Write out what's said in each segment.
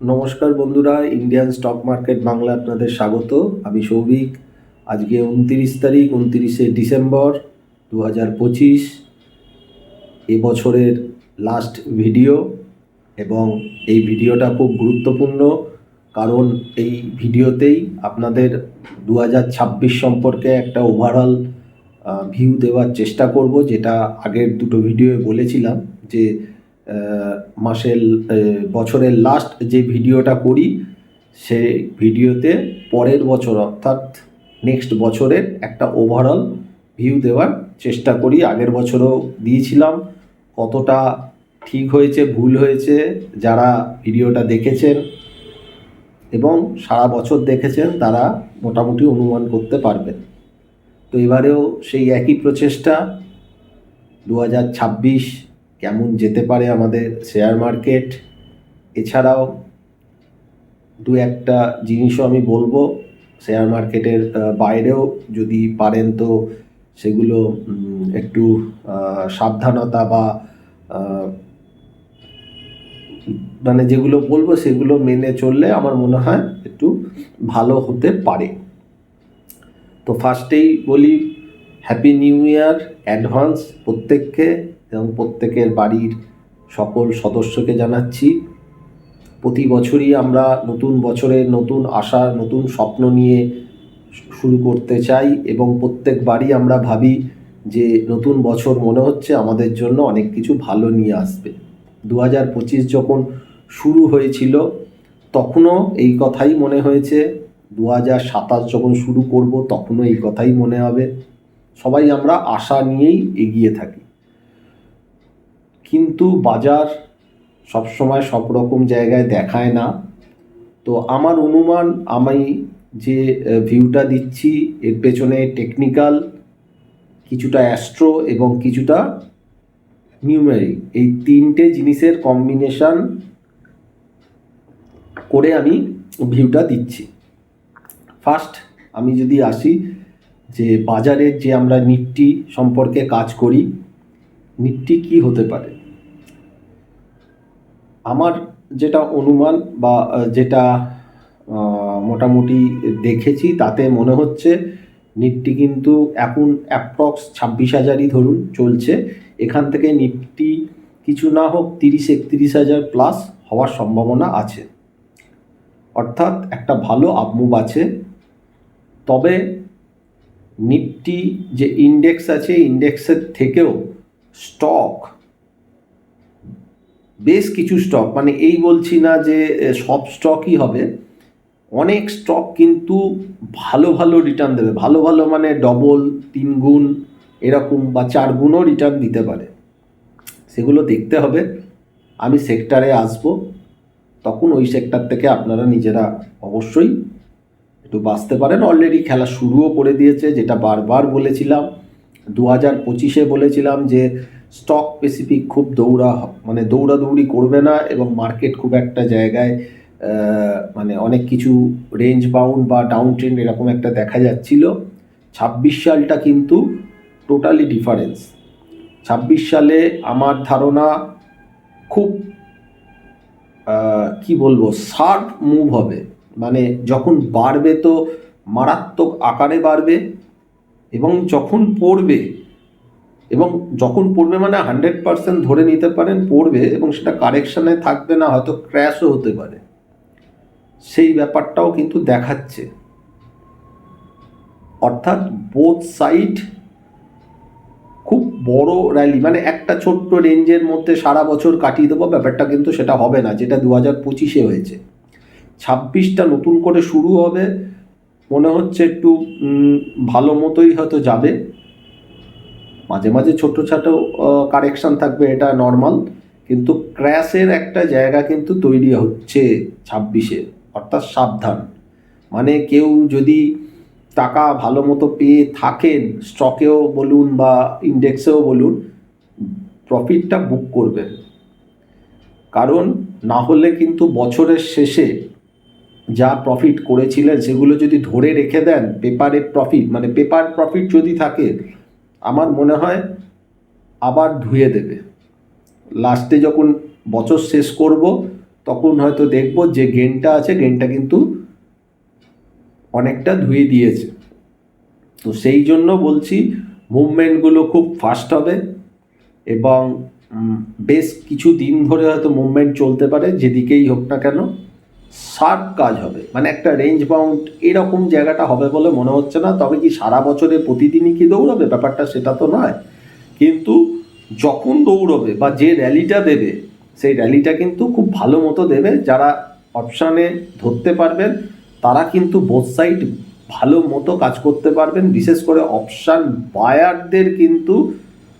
নমস্কার বন্ধুরা Indian stock market Bangla আপনাদের স্বাগত। আমি সৌভিক। আজকে উনতিরিশ তারিখ, উনতিরিশে ডিসেম্বর দু হাজার পঁচিশ এবছরের লাস্ট ভিডিও এবং এই ভিডিওটা খুব গুরুত্বপূর্ণ কারণ এই ভিডিওতেই আপনাদের দু হাজার ছাব্বিশ সম্পর্কে একটা ওভারঅল ভিউ দেওয়ার চেষ্টা করব, যেটা আগের দুটো ভিডিওয়ে বলেছিলাম যে মাসের বছরের লাস্ট যে ভিডিওটা করি সে ভিডিওতে পরের বছর, অর্থাৎ নেক্সট বছরের একটা ওভারঅল ভিউ দেওয়ার চেষ্টা করি। আগের বছরও দিয়েছিলাম, কতটা ঠিক হয়েছে, ভুল হয়েছে, যারা ভিডিওটা দেখেছেন এবং সারা বছর দেখেছেন, তারা মোটামুটি অনুমান করতে পারবেন। তো এবারেও সেই একই প্রচেষ্টা, দু হাজার ছাব্বিশ কেমন যেতে পারে আমাদের শেয়ার মার্কেট এছাড়াও দু একটা জিনিসও আমি বলব শেয়ার মার্কেটের বাইরেও যদি পারেন তো সেগুলো একটু সাবধানতা বা মানে যেগুলো বলব সেগুলো মেনে চললে আমার মনে হয় একটু ভালো হতে পারে। তো ফার্স্টেই বলি হ্যাপি নিউ ইয়ার অ্যাডভান্স প্রত্যেককে। এবং প্রত্যেকের বাড়ির সকল সদস্যকে জানাচ্ছি, প্রতি বছরই আমরা নতুন বছরের নতুন আশা, নতুন স্বপ্ন নিয়ে শুরু করতে চাই এবং প্রত্যেকবারই আমরা ভাবি যে নতুন বছর মনে হচ্ছে আমাদের জন্য অনেক কিছু ভালো নিয়ে আসবে। দু হাজার পঁচিশ যখন শুরু হয়েছিল, তখনও এই কথাই মনে হয়েছে। দু হাজার সাতাশ যখন শুরু করব, তখনও এই কথাই মনে হবে। সবাই আমরা আশা নিয়েই এগিয়ে থাকি। কিন্তু বাজার সবসময় সব রকম জায়গায় দেখায় না। তো আমার অনুমান, আমি যে ভিউটা দিচ্ছি, এর পেছনে টেকনিক্যাল কিছুটা অ্যাস্ট্রো এবং কিছুটা নিউমেরিক এই তিনটে জিনিসের কম্বিনেশান করে আমি ভিউটা দিচ্ছি। ফার্স্ট আমি যদি আসি যে, বাজারের যে আমরা নিফটি সম্পর্কে কাজ করি নিফটি কি হতে পারে? আমার যেটা অনুমান বা যেটা মোটামুটি দেখেছি, তাতে মনে হচ্ছে নিফটি কিন্তু এখন অ্যাপ্রক্স ছাব্বিশ হাজারই ধরুন চলছে। এখান থেকে নিফটি কিছু না হোক তিরিশ, একত্রিশ হাজার প্লাস হওয়ার সম্ভাবনা আছে। অর্থাৎ একটা ভালো আপমুভ আছে। তবে নিফটি যে ইন্ডেক্স আছে ইন্ডেক্সের থেকেও স্টক। বেশ কিছু স্টক মানে এই বলছি না যে সব স্টকই হবে। অনেক স্টক কিন্তু ভালো ভালো রিটার্ন দেবে। ভালো ভালো মানে ডবল তিন গুণ এরকম বা চার গুণও রিটার্ন দিতে পারে। সেগুলো দেখতে হবে। আমি সেক্টরে আসব। তখন ওই সেক্টর থেকে আপনারা নিজেরা অবশ্যই একটু বাঁচতে পারেন। অলরেডি খেলা শুরুও করে দিয়েছে, যেটা বারবার বলেছিলাম। দু হাজার পঁচিশে বলেছিলাম যে স্টক স্পেসিফিক খুব দৌড়া মানে দৌড়াদৌড়ি করবে না এবং মার্কেট খুব একটা জায়গায় মানে অনেক কিছু রেঞ্জ বাউন্ড বা ডাউন ট্রেন্ড এরকম একটা দেখা যাচ্ছিল। ছাব্বিশ সালটা কিন্তু টোটালি ডিফারেন্স ছাব্বিশ সালে আমার ধারণা খুব কি বলব শার্প মুভ হবে। মানে যখন বাড়বে তো মারাত্মক আকারে বাড়বে। এবং যখন পড়বে, এবং যখন পড়বে মানে হান্ড্রেড পার্সেন্ট ধরে নিতে পারেন পড়বে এবং সেটা কারেকশানে থাকবে না, হয়তো ক্র্যাশও হতে পারে। সেই ব্যাপারটাও কিন্তু দেখাচ্ছে। অর্থাৎ বোথ সাইড খুব বড় র্যালি মানে একটা ছোট্ট রেঞ্জের মধ্যে সারা বছর কাটিয়ে দেবো, ব্যাপারটা কিন্তু সেটা হবে না, যেটা দু হাজার পঁচিশে হয়েছে। ছাব্বিশটা নতুন করে শুরু হবে মনে হচ্ছে একটু ভালো মতোই হয়তো যাবে। মাঝে মাঝে ছোট ছোট কারেকশন থাকবে, এটা নর্মাল কিন্তু ক্র্যাশের একটা জায়গা কিন্তু তৈরি হচ্ছে ছাব্বিশে, অর্থাৎ সাবধান। মানে কেউ যদি টাকা ভালো মতো পেয়ে থাকেন স্টকেও বলুন বা ইন্ডেক্সেও বলুন প্রফিটটা বুক করবেন। কারণ না হলে কিন্তু বছরের শেষে যা প্রফিট করেছিলেন সেগুলো যদি ধরে রেখে দেন পেপারে প্রফিট মানে পেপার প্রফিট যদি থাকে, আমার মনে হয় আবার ধুয়ে দেবে। লাস্টে যখন বছর শেষ করব, তখন হয়তো দেখব যে গেনটা আছে গেনটা কিন্তু অনেকটা ধুয়ে দিয়েছে। তো সেই জন্য বলছি মুভমেন্টগুলো খুব ফাস্ট হবে এবং বেশ কিছু দিন ধরে হয়তো মুভমেন্ট চলতে পারে, যেদিকেই হোক না কেন। শার্প কাজ হবে। মানে একটা রেঞ্জ বাউন্ড এরকম জায়গাটা হবে বলে মনে হচ্ছে না। তবে কি সারা বছরে প্রতিদিনই কি দৌড়াবে? ব্যাপারটা সেটা তো নয়। কিন্তু যখন দৌড়বে বা যে র্যালিটা দেবে, সেই র্যালিটা কিন্তু খুব ভালো মতো দেবে। যারা অপশানে ধরতে পারবেন, তারা কিন্তু বোথ সাইড ভালো মতো কাজ করতে পারবেন। বিশেষ করে অপশান বায়ারদের কিন্তু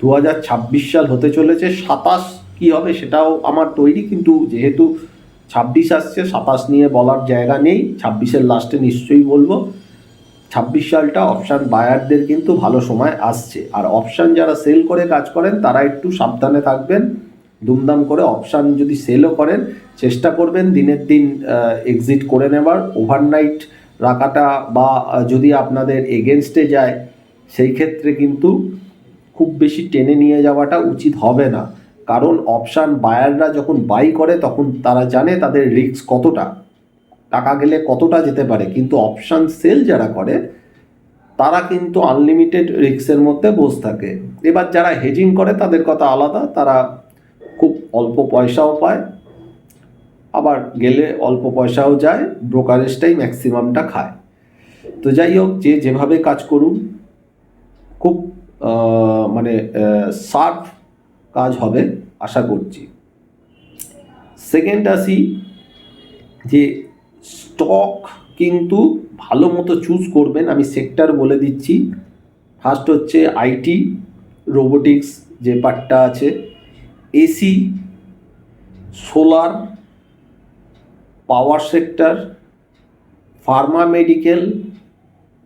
দু হাজার ছাব্বিশ সাল হতে চলেছে। সাতাশ কি হবে সেটাও আমার তৈরি। কিন্তু যেহেতু ছাব্বিশ আসছে, সাতাশ নিয়ে বলার জায়গা নেই, ছাব্বিশের লাস্টে নিশ্চয়ই বলব। ছাব্বিশ সালটা অপশান বায়ারদের কিন্তু ভালো সময় আসছে। আর অপশান যারা সেল করে কাজ করেন, তারা একটু সাবধানে থাকবেন। দুমদাম করে অপশান যদি সেলও করেন, চেষ্টা করবেন দিনের দিন এক্সিট করে নেবার। ওভারনাইট রাখাটা বা যদি আপনাদের এগেনস্টে যায়, সেই ক্ষেত্রে কিন্তু খুব বেশি টেনে নিয়ে যাওয়াটা উচিত হবে না। কারণ অপশান বায়াররা যখন বাই করে, তখন তারা জানে তাদের রিস্ক কতটা। টাকা গেলে কতটা যেতে পারে। কিন্তু অপশান সেল যারা করে, তারা কিন্তু আনলিমিটেড রিস্কের মধ্যে বসে থাকে। এবার যারা হেজিং করে, তাদের কথা আলাদা। তারা খুব অল্প পয়সাও পায়। আবার গেলে অল্প পয়সাও যায়। ব্রোকারেজটাই ম্যাক্সিমামটা খায়। তো যাই হোক, যে যেভাবে কাজ করুন, খুব মানে শার্প কাজ হবে, আশা করছি। সেকেন্ড আসি যে স্টক কিন্তু ভালো মতো চুজ করবেন, আমি সেক্টর বলে দিচ্ছি। ফার্স্ট হচ্ছে আইটি রোবোটিক্স যে পার্টটা আছে AC solar power sector pharma medical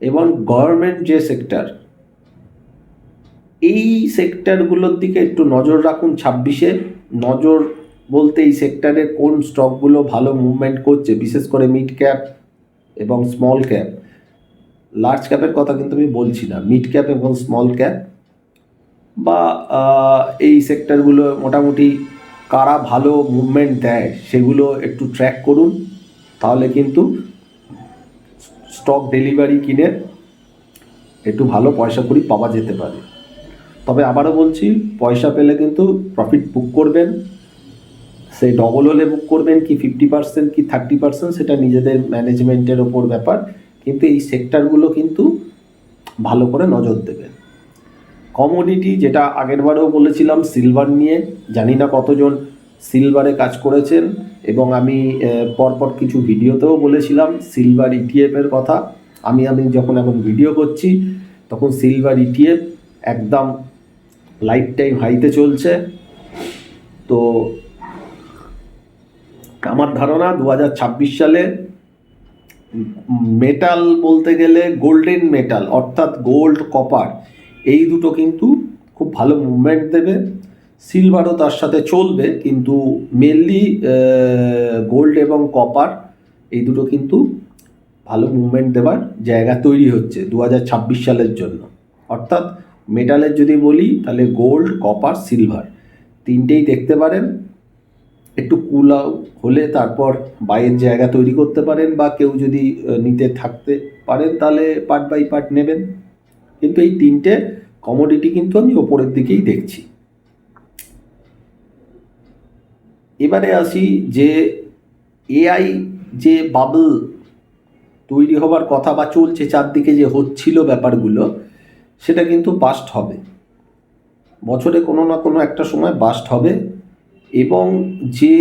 এবং গভর্নমেন্ট যে সেক্টর এই সেক্টরগুলোর দিকে একটু নজর রাখুন ছাব্বিশে। নজর বলতে এই সেক্টরে কোন স্টকগুলো ভালো মুভমেন্ট করছে, বিশেষ করে মিড ক্যাপ এবং স্মল ক্যাপ লার্জ ক্যাপের কথা কিন্তু আমি বলছি না মিড ক্যাপ এবং স্মল ক্যাপ বা এই সেক্টরগুলো মোটামুটি কারা ভালো মুভমেন্ট দেয়, সেগুলো একটু ট্র্যাক করুন। তাহলে কিন্তু স্টক ডেলিভারি কিনে একটু ভালো পয়সা করি পাওয়া যেতে পারে। তবে আবারও বলছি, পয়সা পেলে কিন্তু প্রফিট বুক করবেন। সেই ডবল হলে বুক করবেন কি ফিফটি পার্সেন্ট কি থার্টি পার্সেন্ট সেটা নিজেদের ম্যানেজমেন্টের ওপর ব্যাপার। কিন্তু এই সেক্টরগুলো কিন্তু ভালো করে নজর দেবেন। কমোডিটি যেটা আগেরবারেও বলেছিলাম সিলভার নিয়ে, জানি না কতজন সিলভারে কাজ করেছেন, এবং আমি পরপর কিছু ভিডিওতেও বলেছিলাম সিলভার ইটিএফের কথা। আমি আমি যখন এখন ভিডিও করছি, তখন সিলভার ইটিএফ একদম লাইফ টাইম হাইতে চলছে। তো আমার ধারণা দু হাজার ছাব্বিশ সালে মেটাল বলতে গেলে গোল্ডেন মেটাল অর্থাৎ গোল্ড কপার এই দুটো কিন্তু খুব ভালো মুভমেন্ট দেবে। সিলভারও তার সাথে চলবে, কিন্তু মেনলি গোল্ড এবং কপার এই দুটো কিন্তু ভালো মুভমেন্ট দেওয়ার জায়গা তৈরি হচ্ছে দু হাজার ছাব্বিশ সালের জন্য। অর্থাৎ মেটালের যদি বলি, তাহলে গোল্ড কপার সিলভার তিনটেই দেখতে পারেন। একটু কুল হলে তারপর বাইয়ের জায়গা তৈরি করতে পারেন বা কেউ যদি নিতে থাকতে পারেন, তাহলে পার্ট বাই পার্ট নেবেন। কিন্তু এই তিনটে কমোডিটি কিন্তু আমি ওপরের দিকেই দেখছি। এবারে আসি যে এআই যে বাবল তৈরি হবার কথা বা চলছে, চারদিকে যে হচ্ছিল ব্যাপারগুলো সেটা কিন্তু বাস্ট হবে। বছরে কোনো না কোনো একটা সময় বাস্ট হবে এবং যে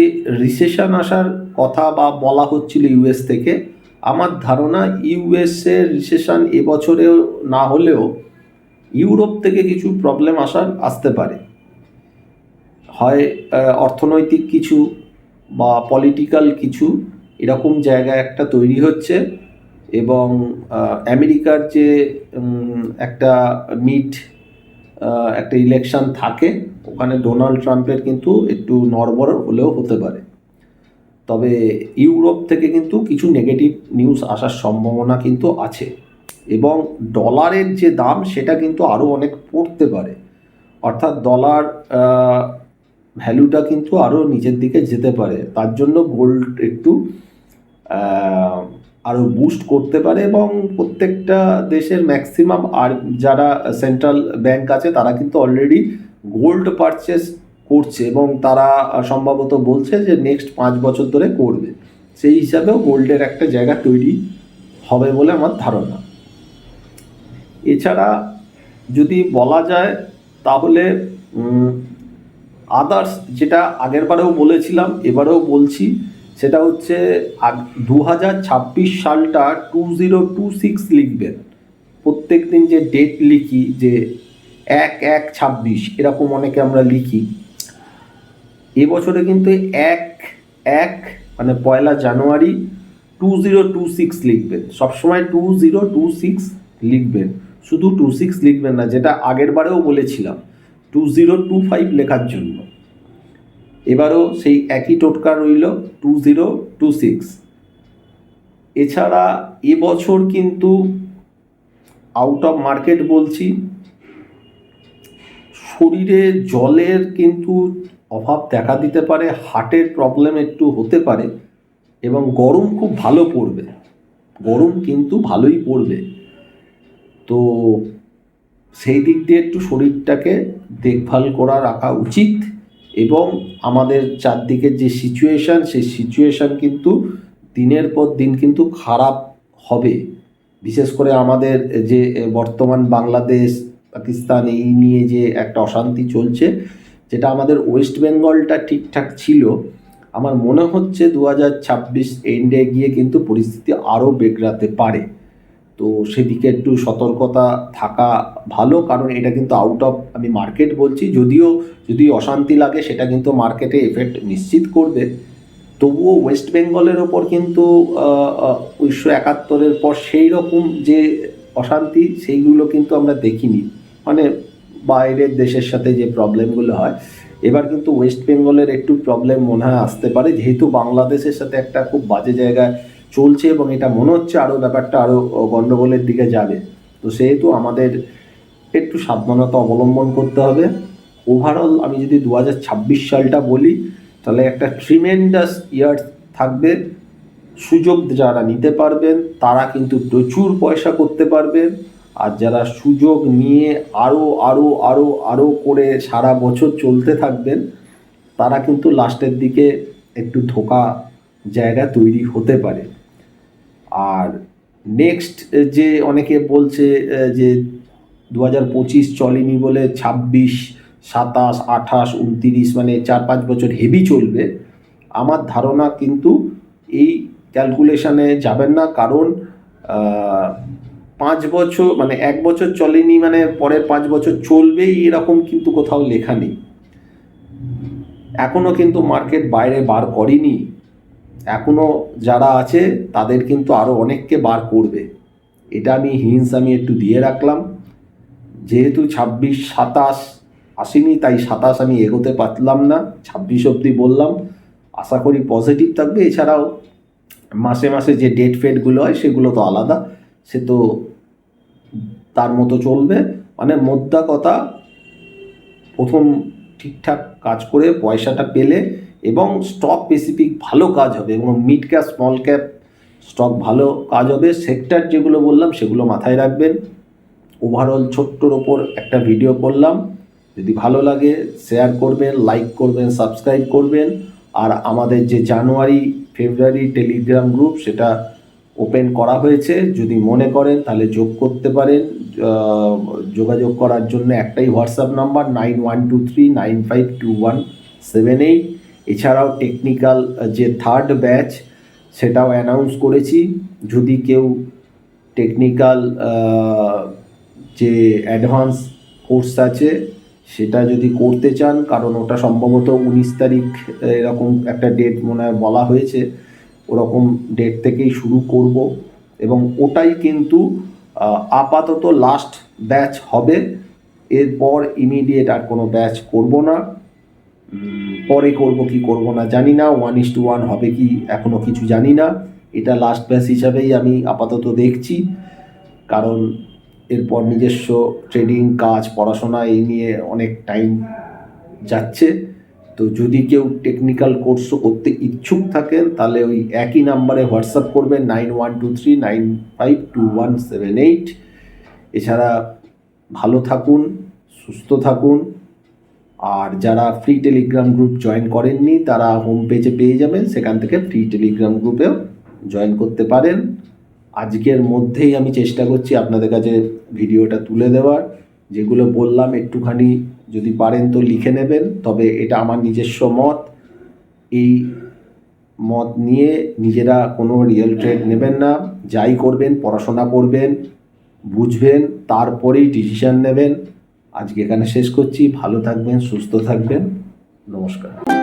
রিসেশন আসার কথা বা বলা হচ্ছিল ইউএস থেকে, আমার ধারণা ইউএসের রিসেশন এবছরেও না হলেও ইউরোপ থেকে কিছু প্রবলেম আসার আসতে পারে। হয় অর্থনৈতিক কিছু বা পলিটিক্যাল কিছু এরকম জায়গা একটা তৈরি হচ্ছে। এবং আমেরিকার যে একটা মিট একটা ইলেকশন থাকে, ওখানে ডোনাল্ড ট্রাম্পের কিন্তু একটু নড়বড় হলেও হতে পারে। তবে ইউরোপ থেকে কিন্তু কিছু নেগেটিভ নিউজ আসার সম্ভাবনা কিন্তু আছে। এবং ডলারের যে দাম, সেটা কিন্তু আরও অনেক পড়তে পারে। অর্থাৎ ডলার ভ্যালুটা কিন্তু আরও নিচের দিকে যেতে পারে। তার জন্য গোল্ড একটু আরও বুস্ট করতে পারে এবং প্রত্যেকটা দেশের ম্যাক্সিমাম আর যারা সেন্ট্রাল ব্যাংক আছে, তারা কিন্তু অলরেডি গোল্ড পারচেস করছে এবং তারা সম্ভবত বলছে যে নেক্সট পাঁচ বছর ধরে করবে। সেই হিসাবেও গোল্ডের একটা জায়গা তৈরি হবে বলে আমার ধারণা। এছাড়া যদি বলা যায়, তাহলে আদার্স যেটা আগের বারেও বলেছিলাম, এবারেও বলছি সেটা হচ্ছে দু হাজার ছাব্বিশ সালটা টু জিরো টু সিক্স লিখবেন। প্রত্যেক দিন যে ডেট লিখি, যে এক এক ছাব্বিশ, এরকম অনেকে আমরা লিখি। এবছরে কিন্তু এক এক মানে পয়লা জানুয়ারি টু জিরো টু সিক্স লিখবেন। সবসময় টু জিরো টু সিক্স লিখবেন। শুধু টু সিক্স লিখবেন না, যেটা আগের বারেও বলেছিলাম, টু জিরো টু ফাইভ লেখার জন্য। এবারও সেই একই টোটকা রইল টু জিরো টু সিক্স। এছাড়া এবছর কিন্তু আউট অফ মার্কেট বলছি। শরীরে জলের কিন্তু অভাব দেখা দিতে পারে, হার্টের প্রবলেম একটু হতে পারে এবং গরম খুব ভালো পড়বে। গরম কিন্তু ভালোই পড়বে। তো সেই দিক দিয়ে একটু শরীরটাকে দেখভাল করা রাখা উচিত। এবং আমাদের চারদিকের যে সিচুয়েশান সেই সিচুয়েশান কিন্তু দিনের পর দিন কিন্তু খারাপ হবে। বিশেষ করে আমাদের যে বর্তমান বাংলাদেশ, পাকিস্তান, এই নিয়ে যে একটা অশান্তি চলছে, যেটা আমাদের ওয়েস্ট বেঙ্গলটা ঠিকঠাক ছিল, আমার মনে হচ্ছে দু হাজার ছাব্বিশ এন্ডে গিয়ে কিন্তু পরিস্থিতি আরও বেগড়াতে পারে। তো সেদিকে একটু সতর্কতা থাকা ভালো, কারণ এটা কিন্তু আউট অফ আমি মার্কেট বলছি, যদিও, যদি অশান্তি লাগে সেটা কিন্তু মার্কেটে এফেক্ট নিশ্চিত করবে। তবুও ওয়েস্ট বেঙ্গলের ওপর কিন্তু উনিশশো একাত্তরের পর সেই রকম যে অশান্তি, সেইগুলো কিন্তু আমরা দেখিনি। মানে বাইরের দেশের সাথে যে প্রবলেমগুলো হয়, এবার কিন্তু ওয়েস্ট বেঙ্গলের একটু প্রবলেম মনে হয় আসতে পারে। যেহেতু বাংলাদেশের সাথে একটা খুব বাজে জায়গায় চলছে এবং এটা মনে হচ্ছে আরও ব্যাপারটা আরও গণ্ডগোলের দিকে যাবে। তো সেহেতু আমাদের একটু সাবধানতা অবলম্বন করতে হবে। ওভারঅল আমি যদি দু হাজার ছাব্বিশ সালটা বলি, তাহলে একটা ট্রিমেন্ডাস ইয়ার থাকবে। সুযোগ যারা নিতে পারবেন, তারা কিন্তু প্রচুর পয়সা করতে পারবেন। আর যারা সুযোগ নিয়ে আরও আরও আরও আরও করে সারা বছর চলতে থাকবেন, তারা কিন্তু লাস্টের দিকে একটু ধোকা জায়গা তৈরি হতে পারে। আর নেক্সট যে অনেকে বলছে যে দু হাজার পঁচিশ চলেনি বলে ছাব্বিশ, সাতাশ, আঠাশ, উনতিরিশ মানে চার, পাঁচ বছর হেভি চলবে, আমার ধারণা কিন্তু এই ক্যালকুলেশানে যাবেন না, কারণ পাঁচ বছর মানে এক বছর চলেনি মানে পরের পাঁচ বছর চলবেই, এরকম কিন্তু কোথাও লেখা নেই। এখনও কিন্তু মার্কেট বাইরে বার করেনি। এখনও যারা আছে, তাদের কিন্তু আরও অনেককে বার করবে। এটা আমি হিন্স আমি একটু দিয়ে রাখলাম। যেহেতু ছাব্বিশ, সাতাশ আসেনি, তাই সাতাশ আমি এগোতে পারলাম না। ছাব্বিশ অবধি বললাম। আশা করি পজিটিভ থাকবে। এছাড়াও মাসে মাসে যে ডেট ফেটগুলো হয়, সেগুলো তো আলাদা। সে তো তার মতো চলবে। মানে মোদ্দা কথা, প্রথম ঠিকঠাক কাজ করে পয়সাটা পেলে এবং স্টক স্পেসিফিক ভালো কাজ হবে এবং mid cap small cap stock ভালো কাজ হবে। সেক্টর যেগুলো বললাম, সেগুলো মাথায় রাখবেন। ওভারঅল ছোট্টর ওপর একটা ভিডিও করলাম। যদি ভালো লাগে শেয়ার করবেন লাইক করবেন সাবস্ক্রাইব করবেন। আর আমাদের যে জানুয়ারি, ফেব্রুয়ারি টেলিগ্রাম গ্রুপ সেটা ওপেন করা হয়েছে। যদি মনে করেন, তাহলে যোগ করতে পারেন। যোগাযোগ করার জন্য একটাই WhatsApp number nine one two three nine five two one seven eight এছাড়াও টেকনিক্যাল যে থার্ড ব্যাচ সেটাও অ্যানাউন্স করেছি। যদি কেউ টেকনিক্যাল যে অ্যাডভান্স কোর্স আছে, সেটা যদি করতে চান, কারণ ওটা সম্ভবত উনিশ তারিখ এরকম একটা ডেট মনে হয় বলা হয়েছে, ওরকম ডেট থেকেই শুরু করব। এবং ওটাই কিন্তু আপাতত লাস্ট ব্যাচ হবে। এরপর ইমিডিয়েট আর কোনো ব্যাচ করব না। পরে করব কি করব না জানি না ওয়ান ইস টু ওয়ান হবে কি এখনও কিছু জানি না। এটা লাস্ট ব্যাচ হিসাবেই আমি আপাতত দেখছি। কারণ এরপর নিজস্ব ট্রেডিং কাজ, পড়াশোনা এই নিয়ে অনেক টাইম যাচ্ছে। তো যদি কেউ টেকনিক্যাল কোর্স করতে ইচ্ছুক থাকেন, তাহলে ওই একই নাম্বারে হোয়াটসঅ্যাপ করবেন nine one two three nine five two one seven eight এছাড়া ভালো থাকুন, সুস্থ থাকুন। আর যারা ফ্রি টেলিগ্রাম গ্রুপ জয়েন করেননি, তারা হোম পেজে পেয়ে যাবেন। সেখান থেকে ফ্রি টেলিগ্রাম গ্রুপেও জয়েন করতে পারেন। আজকের মধ্যেই আমি চেষ্টা করছি আপনাদের কাছে ভিডিওটা তুলে দেওয়ার। যেগুলো বললাম একটুখানি যদি পারেন তো লিখে নেবেন। তবে এটা আমার নিজস্ব মত। এই মত নিয়ে নিজেরা কোনো রিয়েল ট্রেড নেবেন না। যাই করবেন, পড়াশোনা করবেন, বুঝবেন, তারপরেই ডিসিশন নেবেন। আজকে এখানে শেষ করছি। ভালো থাকবেন সুস্থ থাকবেন। নমস্কার।